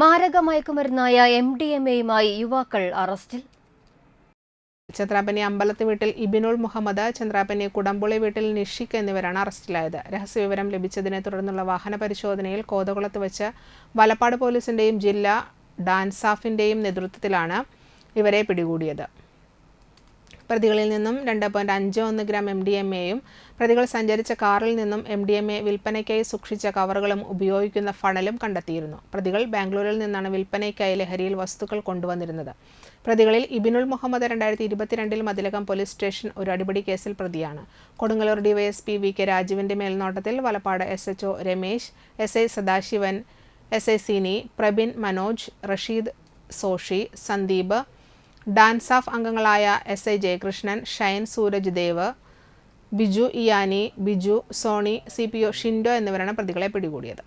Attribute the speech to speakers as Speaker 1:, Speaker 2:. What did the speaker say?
Speaker 1: മാരക മയക്കുമരുന്നായ M D M എയുമായി യുവാക്കൾ അറസ്റ്റിൽ.
Speaker 2: ചന്ദ്രാപ്പനി അമ്പലത്ത് വീട്ടിൽ ഇബിനുൾ മുഹമ്മദ് ചന്ദ്രാപ്പനി കുടമ്പുളി വീട്ടിൽ നിഷിക് എന്നിവരാണ് അറസ്റ്റിലായത്. രഹസ്യവിവരം ലഭിച്ചതിനെ തുടർന്നുള്ള വാഹന പരിശോധനയിൽ കോതകുളത്ത് വെച്ച് വലപ്പാട് പോലീസിന്റെയും ജില്ലാ ഡാൻസാഫിന്റെയും നേതൃത്വത്തിലാണ് ഇവരെ പിടികൂടിയത്. പ്രതികളിൽ നിന്നും രണ്ട് പോയിന്റ് അഞ്ച് ഒന്ന് ഗ്രാം എം ഡി എം എയും പ്രതികൾ സഞ്ചരിച്ച കാറിൽ നിന്നും എം ഡി എം എ വിൽപ്പനയ്ക്കായി സൂക്ഷിച്ച കവറുകളും ഉപയോഗിക്കുന്ന ഫണലും കണ്ടെത്തിയിരുന്നു. പ്രതികൾ ബാംഗ്ലൂരിൽ നിന്നാണ് വിൽപ്പനയ്ക്കായി ലഹരിയിൽ വസ്തുക്കൾ കൊണ്ടുവന്നിരുന്നത്. പ്രതികളിൽ ഇബിനുൽ മുഹമ്മദ് രണ്ടായിരത്തി ഇരുപത്തിരണ്ടിൽ മതിലകം പോലീസ് സ്റ്റേഷൻ ഒരു അടിപിടി കേസിൽ പ്രതിയാണ്. കൊടുങ്ങല്ലൂർ ഡിവൈഎസ്പി വി കെ രാജുവിന്റെ മേൽനോട്ടത്തിൽ Valappad S H Ramesh S I Sadasivan S I Sini Prabin Manoj Rasheed Soshi Sandeep DANSAF അംഗങ്ങളായ S I Jayakrishnan Shine Sooraj Dev Biju ഇയാനി Biju Soni C P O Shindo എന്നിവരാണ് പ്രതികളെ പിടികൂടിയത്.